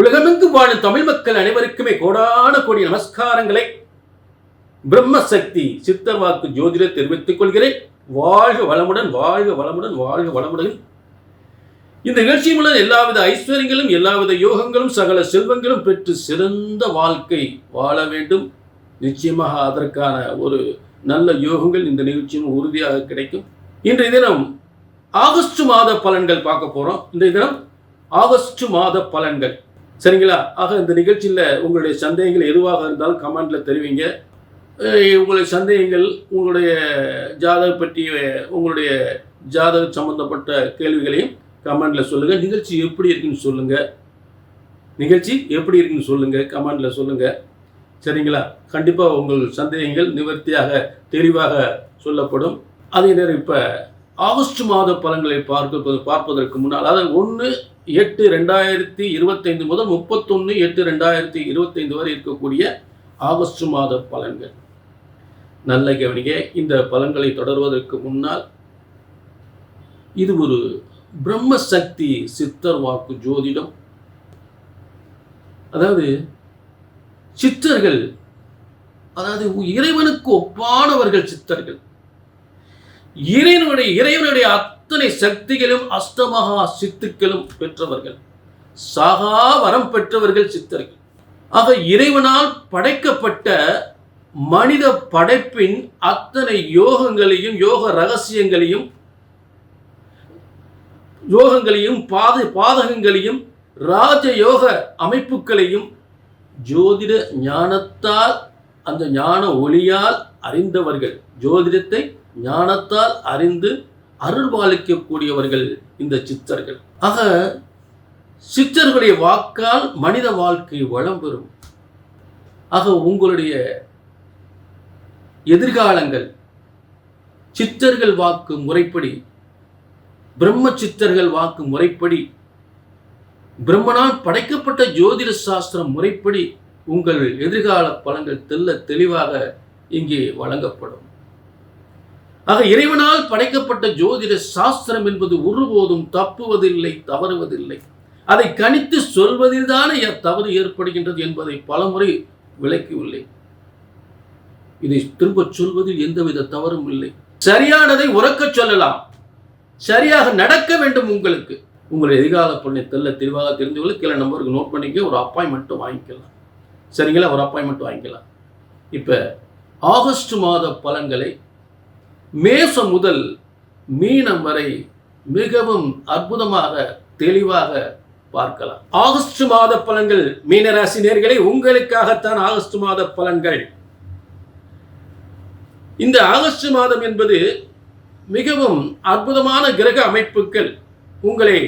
உலகமெங்கும் வாழும் தமிழ் மக்கள் அனைவருக்குமே கோடான கோடி நமஸ்காரங்களை. பிரம்மசக்தி சித்தர்வாக்கு ஜோதிட தெரிவித்துக் கொள்கிறேன். வாழ்க வளமுடன் வாழ்க வளமுடன் வாழ்க வளமுடன். இந்த நிகழ்ச்சி மூலம் எல்லாவித ஐஸ்வர்யங்களும் எல்லாவித யோகங்களும் சகல செல்வங்களும் பெற்று சிறந்த வாழ்க்கை வாழ வேண்டும். நிச்சயமாக அதற்கான ஒரு நல்ல யோகங்கள் இந்த நிகழ்ச்சியும் உறுதியாக கிடைக்கும். இன்றைய தினம் ஆகஸ்ட் மாத பலன்கள் பார்க்க போகிறோம் இன்றைய தினம் ஆகஸ்ட் மாத பலன்கள். சரிங்களா? ஆக இந்த நிகழ்ச்சியில் உங்களுடைய சந்தேகங்கள் எதுவாக இருந்தாலும் கமெண்டில் தெரிவிங்க. உங்களுடைய சந்தேகங்கள் உங்களுடைய ஜாதக பற்றிய உங்களுடைய ஜாதக சம்பந்தப்பட்ட கேள்விகளையும் கமெண்டில் சொல்லுங்கள் நிகழ்ச்சி எப்படி இருக்குன்னு சொல்லுங்கள் நிகழ்ச்சி எப்படி இருக்குன்னு சொல்லுங்கள் கமெண்டில் சொல்லுங்கள் சரிங்களா? கண்டிப்பாக உங்கள் சந்தேகங்கள் நிவர்த்தியாக தெளிவாக சொல்லப்படும். அதே நேரம் இப்போ ஆகஸ்ட் மாத பலன்களை பார்க்க பார்ப்பதற்கு முன்னால் அதாவது ஒன்று எட்டு ரெண்டாயிரத்தி இருபத்தைந்து முதல் முப்பத்தொன்று எட்டு ரெண்டாயிரத்தி இருபத்தைந்து வரை இருக்கக்கூடிய ஆகஸ்ட் மாத பலன்கள். நல்ல கவனிக்க இந்த பலன்களை தொடர்வதற்கு முன்னால் இது ஒரு பிரம்ம சக்தி சித்தர் வாக்கு ஜோதிடம். அதாவது சித்தர்கள் அதாவது இறைவனுக்கு ஒப்பானவர்கள் சித்தர்கள். இறைவனுடைய இறைவனுடைய அத்தனை சக்திகளும் அஷ்டமகா சித்துக்களும் பெற்றவர்கள். சாகா வரம் பெற்றவர்கள் சித்தர்கள். ஆக இறைவனால் படைக்கப்பட்ட மனித படைப்பின் அத்தனை யோகங்களையும் யோக ரகசியங்களையும் யோகங்களையும் பாத பாதகங்களையும் ராஜயோக அமைப்புகளையும் ஜோதிட ஞானத்தால் அந்த ஞான ஒளியால் அறிந்தவர்கள். ஜோதிடத்தை ஞானத்தால் அறிந்து அருள்பாலிக்கக்கூடியவர்கள் இந்த சித்தர்கள். ஆக சித்தர்களுடைய வாக்கால் மனித வாழ்க்கை வளம் பெறும் ஆக உங்களுடைய எதிர்காலங்கள் சித்தர்கள் வாக்கு முறைப்படி பிரம்ம சித்தர்கள் வாக்கு முறைப்படி பிரம்மனால் படைக்கப்பட்ட ஜோதிட சாஸ்திரம் முறைப்படி உங்கள் எதிர்கால பலன்கள் தெல்ல தெளிவாக இங்கே வழங்கப்படும். ஆக இறைவனால் படைக்கப்பட்ட ஜோதிட சாஸ்திரம் என்பது ஒருபோதும் தப்புவதில்லை தவறுவதில்லை. அதை கணித்து சொல்வதில்தானே தவறு ஏற்படுகின்றது என்பதை பலமுறை விளக்கியுள்ளேன். இதை திரும்பச் சொல்வதில் எந்தவித தவறும் இல்லை. சரியானதை உறக்கச் சொல்லலாம். சரியாக நடக்க வேண்டும் உங்களுக்கு. உங்களுடைய எதிர்கால பொண்ணை தெல்ல தெளிவாக தெரிந்து கொள்ள கீழே நம்பருக்கு நோட் பண்ணிக்க ஒரு அப்பாயின்மெண்ட்டும் வாங்கிக்கலாம். சரிங்களா? ஒரு அப்பாயின்மெண்ட் வாங்கிக்கலாம். இப்போ ஆகஸ்ட் மாத பலன்களை மேசம் முதல் மீனம் வரை மிகவும் அற்புதமாக தெளிவாக பார்க்கலாம். ஆகஸ்ட் மாத பலன்கள் மீனராசி நேர்களை உங்களுக்காகத்தான் ஆகஸ்ட் மாத பலன்கள். இந்த ஆகஸ்ட் மாதம் என்பது மிகவும் அற்புதமான கிரக அமைப்புகள். உங்களை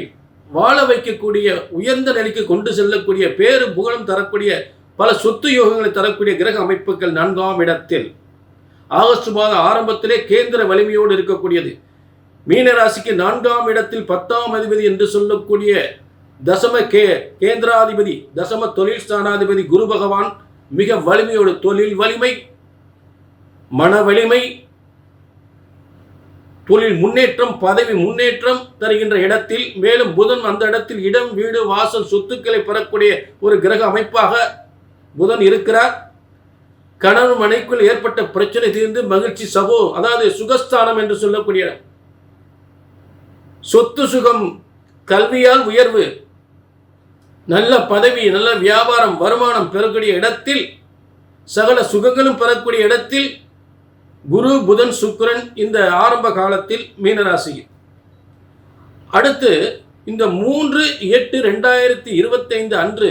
வாழ வைக்கக்கூடிய உயர்ந்த நிலைக்கு கொண்டு செல்லக்கூடிய பேரும் புகழும் தரக்கூடிய பல சொத்து யோகங்களை தரக்கூடிய கிரக அமைப்புகள் நான்காம் இடத்தில். ஆகஸ்ட் மாத ஆரம்பத்திலே கேந்திர வலிமையோடு இருக்கக்கூடியது. மீனராசிக்கு நான்காம் இடத்தில் பத்தாம் அதிபதி என்று சொல்லக்கூடிய தசம கே கேந்திராதிபதி தசம தொழில் ஸ்தானாதிபதி குரு பகவான் மிக வலிமையோடு தொழில் வலிமை மன வலிமை தொழில் முன்னேற்றம் பதவி முன்னேற்றம் தருகின்ற இடத்தில் மேலும் புதன் அந்த இடத்தில் இடம் வீடு வாசல் சொத்துக்களை பெறக்கூடிய ஒரு கிரக அமைப்பாக புதன் இருக்கிறார். கணவன் மனைக்குள் ஏற்பட்ட பிரச்சனை தீர்ந்து மகிழ்ச்சி சகோ அதாவது சுகஸ்தானம் என்று சொல்லக்கூடிய இடம். சொத்து சுகம் கல்வியால் உயர்வு நல்ல பதவி நல்ல வியாபாரம் வருமானம் பெறக்கூடிய இடத்தில் சகல சுகங்களும் பெறக்கூடிய இடத்தில் குரு புதன் சுக்கிரன் இந்த ஆரம்ப காலத்தில் மீனராசியில் அடுத்து இந்த மூன்று எட்டு ரெண்டாயிரத்தி இருபத்தைந்து அன்று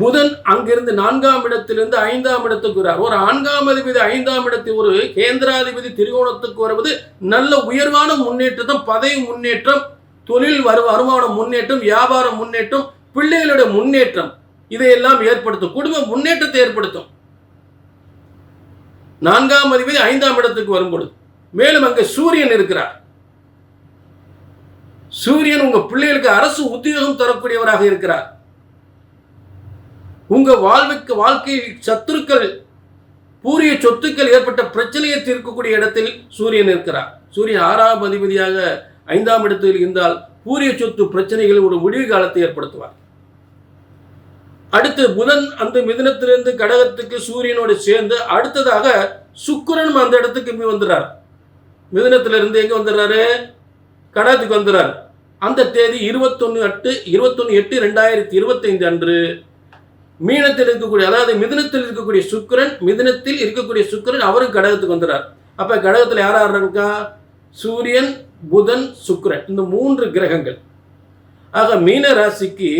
புதன் அங்கிருந்து நான்காம் இடத்திலிருந்து ஐந்தாம் இடத்துக்கு வரார். ஒரு நான்காம் அதிபதி ஐந்தாம் இடத்தில் ஒரு கேந்திராதிபதி திரிகோணத்துக்கு வருவது நல்ல உயர்வான முன்னேற்றம் பதவி முன்னேற்றம் தொழில் வரு வருமான முன்னேற்றம் வியாபார முன்னேற்றம் பிள்ளைகளுடைய முன்னேற்றம் இதையெல்லாம் ஏற்படுத்தும் குடும்ப முன்னேற்றத்தை ஏற்படுத்தும். நான்காம் அதிபதி ஐந்தாம் இடத்துக்கு வரும்பொழுது மேலும் அங்கே சூரியன் இருக்கிறார். சூரியன் உங்க பிள்ளைகளுக்கு அரசு உத்தியோகம் தரக்கூடியவராக இருக்கிறார். உங்க வாழ்வுக்கு வாழ்க்கையில் சத்துருக்கள் பூரிய சொத்துக்கள் ஏற்பட்ட பிரச்சனையை தீர்க்கக்கூடிய இடத்தில் சூரியன் இருக்கிறார். சூரியன் ஆறாம் அதிபதியாக ஐந்தாம் இடத்தில் இருந்தால் பூரிய சொத்து பிரச்சனைகள் ஒரு முடிவு காலத்தை ஏற்படுத்துவார். அடுத்து புதன் அந்த மிதனத்திலிருந்து கடகத்துக்கு சூரியனோடு சேர்ந்து அடுத்ததாக சுக்கிரனும் அந்த இடத்துக்கு வந்துடுறார். மிதனத்திலிருந்து எங்கே வந்துடுறாரு? கடகத்துக்கு வந்துடுறார். அந்த தேதி இருபத்தொன்று எட்டு இருபத்தொன்று எட்டு ரெண்டாயிரத்தி இருபத்தைந்து அன்று மீனத்தில் இருக்கக்கூடிய அதாவது மிதுனத்தில் இருக்கக்கூடிய சுக்கிரன் மிதுனத்தில் இருக்கக்கூடிய சுக்கிரன் அவரும் கடகத்துக்கு வந்துடுறார் அப்போ கடகத்தில் யார் யார் இருக்கா? சூரியன் புதன் சுக்கிரன். இந்த மூன்று கிரகங்கள். ஆக மீன ராசிக்கு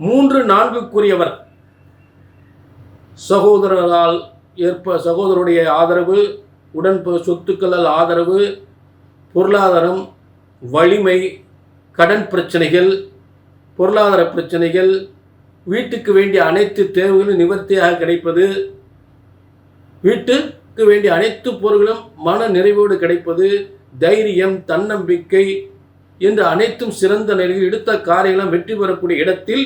மூன்று நான்குக்குரியவர். சகோதரரால் ஏற்ப சகோதரருடைய ஆதரவு உடன் சொத்துக்களால் ஆதரவு பொருளாதாரம் வலிமை கடன் பிரச்சனைகள் பொருளாதார பிரச்சனைகள் வீட்டுக்கு வேண்டிய அனைத்து தேவைகளும் நிவர்த்தியாக கிடைப்பது வீட்டுக்கு வேண்டிய அனைத்து பொருள்களும் மன நிறைவோடு கிடைப்பது தைரியம் தன்னம்பிக்கை என்று அனைத்தும் சிறந்த நிலையில் எடுத்த காரியங்களும் வெற்றி பெறக்கூடிய இடத்தில்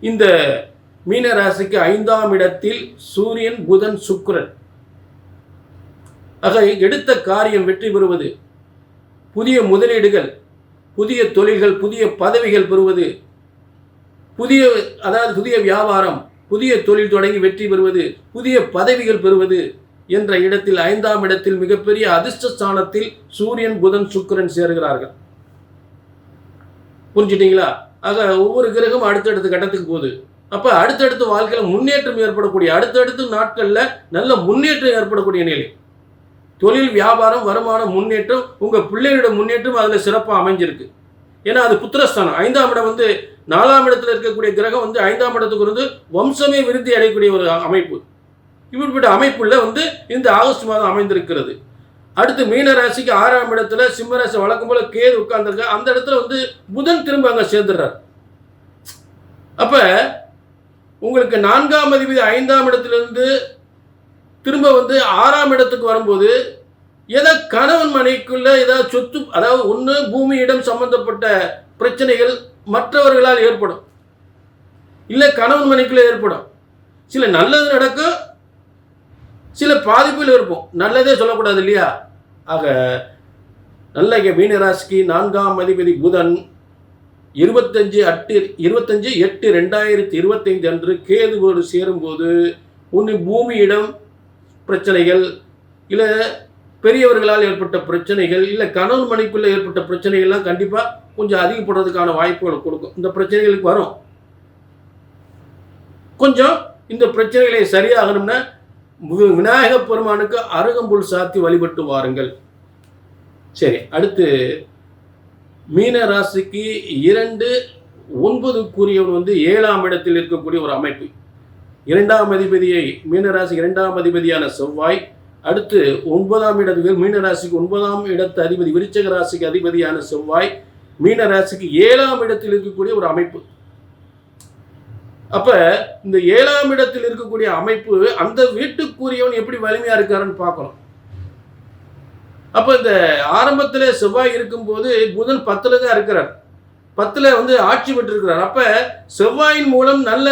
இந்த மீனராசிக்கு ஐந்தாம் இடத்தில் சூரியன் புதன் சுக்கரன். ஆக எடுத்த காரியம் வெற்றி பெறுவது புதிய முதலீடுகள் புதிய தொழில்கள் புதிய பதவிகள் பெறுவது புதிய அதாவது புதிய வியாபாரம் புதிய தொழில் தொடங்கி வெற்றி பெறுவது புதிய பதவிகள் பெறுவது என்ற இடத்தில் ஐந்தாம் இடத்தில் மிகப்பெரிய அதிர்ஷ்ட ஸ்தானத்தில் சூரியன் புதன் சுக்கிரன் சேர்கிறார்கள். புரிஞ்சுட்டீங்களா? ஆக ஒவ்வொரு கிரகமும் அடுத்தடுத்த கட்டத்துக்கு போகுது. அப்போ அடுத்தடுத்த வாழ்க்கையில் முன்னேற்றம் ஏற்படக்கூடிய அடுத்தடுத்த நாட்களில் நல்ல முன்னேற்றம் ஏற்படக்கூடிய நிலை. தொழில் வியாபாரம் வருமானம் முன்னேற்றம் உங்கள் பிள்ளைகளோட முன்னேற்றம் அதில் சிறப்பாக அமைஞ்சிருக்கு. ஏன்னா அது புத்திரஸ்தானம். ஐந்தாம் இடம் வந்து நாலாம் இடத்துல இருக்கக்கூடிய கிரகம் வந்து ஐந்தாம் இடத்துக்கு வந்து வம்சமே விருத்தி அடையக்கூடிய ஒரு அமைப்பு. இப்படிப்பட்ட அமைப்புள்ள வந்து இந்த ஆகஸ்ட் மாதம் அமைந்திருக்கிறது. அடுத்து மீன ராசிக்கு ஆறாம் இடத்துல சிம்மராசி வழக்கம் போல கேது உட்கார்ந்துருக்க அந்த இடத்துல வந்து புதன் திரும்ப அங்கே சேர்ந்துடுறார். அப்ப உங்களுக்கு நான்காம் அதிபதி ஐந்தாம் இடத்திலிருந்து திரும்ப வந்து ஆறாம் இடத்துக்கு வரும்போது ஏதோ கணவன் மனைக்குள்ள ஏதாவது சொத்து அதாவது ஒன்று பூமி இடம் சம்பந்தப்பட்ட பிரச்சனைகள் மற்றவர்களால் ஏற்படும். இல்லை கணவன் மனைக்குள்ள ஏற்படும். சில நல்லது நடக்கும் சில பாதிப்புகள் இருக்கும் நல்லதே சொல்லக்கூடாது இல்லையா? ஆக நல்ல மீனராசிக்கு நான்காம் அதிபதி புதன் இருபத்தஞ்சு அட்டு இருபத்தஞ்சு எட்டு ரெண்டாயிரத்தி இருபத்தைந்து அன்று கேதுவோடு சேரும்போது ஒன்று பூமியிடம் பிரச்சனைகள் இல்லை பெரியவர்களால் ஏற்பட்ட பிரச்சனைகள் இல்லை கணவன் மனைக்குள்ளே ஏற்பட்ட பிரச்சனைகள்லாம் கண்டிப்பாக கொஞ்சம் அதிகப்படுறதுக்கான வாய்ப்புகளை கொடுக்கும். இந்த பிரச்சனைகளுக்கு வரும். கொஞ்சம் இந்த பிரச்சனைகளை சரியாகணும்னா வி- விநாயகப் பெருமானுக்கு அருகம்புல் சாத்தி வழிபட்டு வாருங்கள். சரி அடுத்து மீன ராசிக்கு இரண்டு ஒன்பதுக்குரியவன் வந்து ஏழாம் இடத்தில் இருக்கக்கூடிய ஒரு அமைப்பு. இரண்டாம் அதிபதியை மீனராசி இரண்டாம் அதிபதியான செவ்வாய் அடுத்து ஒன்பதாம் இடத்துக்கு மீனராசிக்கு ஒன்பதாம் இடத்து அதிபதி விருச்சக ராசிக்கு அதிபதியான செவ்வாய் மீனராசிக்கு ஏழாம் இடத்தில் இருக்கக்கூடிய ஒரு அமைப்பு. அப்ப இந்த ஏழாம் இடத்தில் இருக்கக்கூடிய அமைப்பு அந்த வீட்டுக்குரியவன் எப்படி வலிமையா இருக்காருன்னு பார்க்கணும். அப்ப இந்த ஆரம்பத்துல செவ்வாய் இருக்கும்போது புதன் பத்துல தான் இருக்கிறார். பத்துல வந்து ஆட்சி பெற்றிருக்கிறார். அப்ப செவ்வாயின் மூலம் நல்ல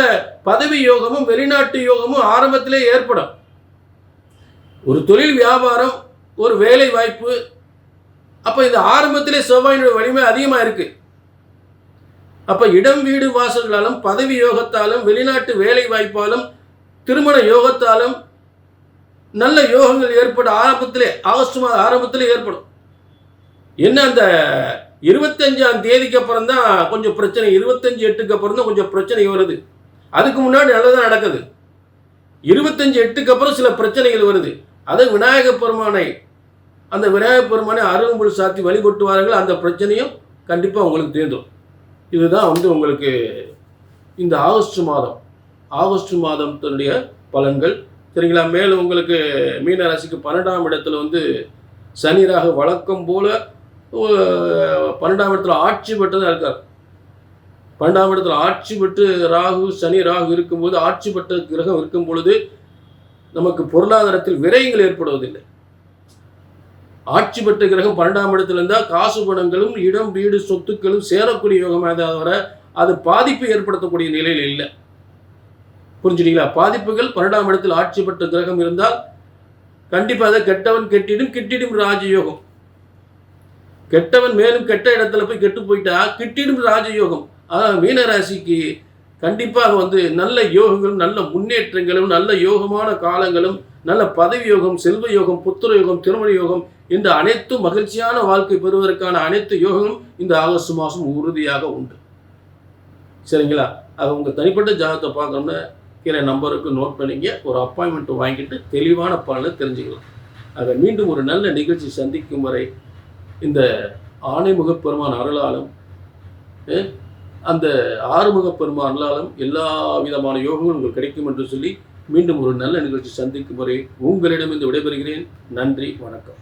பதவி யோகமும் வெளிநாட்டு யோகமும் ஆரம்பத்திலே ஏற்படும். ஒரு தொழில் வியாபாரம் ஒரு வேலை வாய்ப்பு அப்போ இந்த ஆரம்பத்திலே செவ்வாயினுடைய வலிமை அதிகமாக இருக்குது அப்போ இடம் வீடு வாசல்களாலும் பதவி யோகத்தாலும் வெளிநாட்டு வேலை வாய்ப்பாலும் திருமண யோகத்தாலும் நல்ல யோகங்கள் ஏற்படும் ஆரம்பத்திலே ஆகஸ்ட் மாத ஆரம்பத்திலே ஏற்படும். என்ன அந்த இருபத்தஞ்சாம் தேதிக்கு அப்புறம் தான் கொஞ்சம் பிரச்சனை இருபத்தஞ்சு எட்டுக்கு அப்புறம் தான் கொஞ்சம் பிரச்சனை வருது. அதுக்கு முன்னாடி நல்லதாக நடக்குது. இருபத்தஞ்சு எட்டுக்கு அப்புறம் சில பிரச்சனைகள் வருது. அது விநாயக பெருமானை அந்த விநாயகப் பெருமானை அருகம்புல் சாத்தி வழிபட்டுவார்கள் அந்த பிரச்சனையும் கண்டிப்பாக உங்களுக்கு தீர்ந்துடும் இதுதான் வந்து உங்களுக்கு இந்த ஆகஸ்ட் மாதம். ஆகஸ்ட் மாதத்தினுடைய பலன்கள். சரிங்களா? மேலும் உங்களுக்கு மீன ராசிக்கு பன்னெண்டாம் இடத்துல வந்து சனிராக வழக்கம் போல பன்னெண்டாம் இடத்துல ஆட்சி பெற்றதாக இருக்கார். பன்னெண்டாம் இடத்துல ஆட்சி பெற்று ராகு சனி ராகு இருக்கும்போது ஆட்சி பெற்ற கிரகம் இருக்கும் பொழுது நமக்கு பொருளாதாரத்தில் விரயங்கள் ஏற்படுவதில்லை. ஆட்சி பெற்ற கிரகம் பன்னெண்டாம் இடத்துல இருந்தால் காசு பணங்களும் இடம் வீடு சொத்துக்களும் சேரக்கூடிய யோகமாக தவிர அது பாதிப்பு ஏற்படுத்தக்கூடிய நிலையில் இல்லை. புரிஞ்சுட்டீங்களா? பாதிப்புகள் பன்னெண்டாம் இடத்தில் ஆட்சி பெற்ற கிரகம் இருந்தால் கண்டிப்பாக அதை கெட்டவன் கெட்டிடும் கிட்டிடும் ராஜயோகம். கெட்டவன் மேலும் கெட்ட இடத்துல போய் கெட்டு போயிட்டா கிட்டிடும் ராஜயோகம். அதான் மீனராசிக்கு கண்டிப்பாக வந்து நல்ல யோகங்களும் நல்ல முன்னேற்றங்களும் நல்ல யோகமான காலங்களும் நல்ல பதவி யோகம் செல்வ யோகம் புத்திர யோகம் திருமண யோகம் இந்த அனைத்து மகிழ்ச்சியான வாழ்க்கை பெறுவதற்கான அனைத்து யோகங்களும் இந்த ஆகஸ்ட் மாதம் உறுதியாக உண்டு. சரிங்களா? அது உங்கள் தனிப்பட்ட ஜாதகத்தை பார்க்கணும்னா கீழே நம்பருக்கு நோட் பண்ணிங்க. ஒரு அப்பாயின்மெண்ட் வாங்கிட்டு தெளிவான பலனை தெரிஞ்சுக்கலாம். அதை மீண்டும் ஒரு நல்ல நிகழ்ச்சி சந்திக்கும் வரை இந்த ஆணைமுகப் பெருமான் அருளாலும் அந்த ஆறுமுகப் பெருமானாலும் எல்லா விதமான யோகங்களும் உங்களுக்கு கிடைக்கும் என்று சொல்லி மீண்டும் ஒரு நல்ல நிகழ்ச்சி சந்திக்கும் வரை உங்களிடமிருந்து விடைபெறுகிறேன். நன்றி வணக்கம்.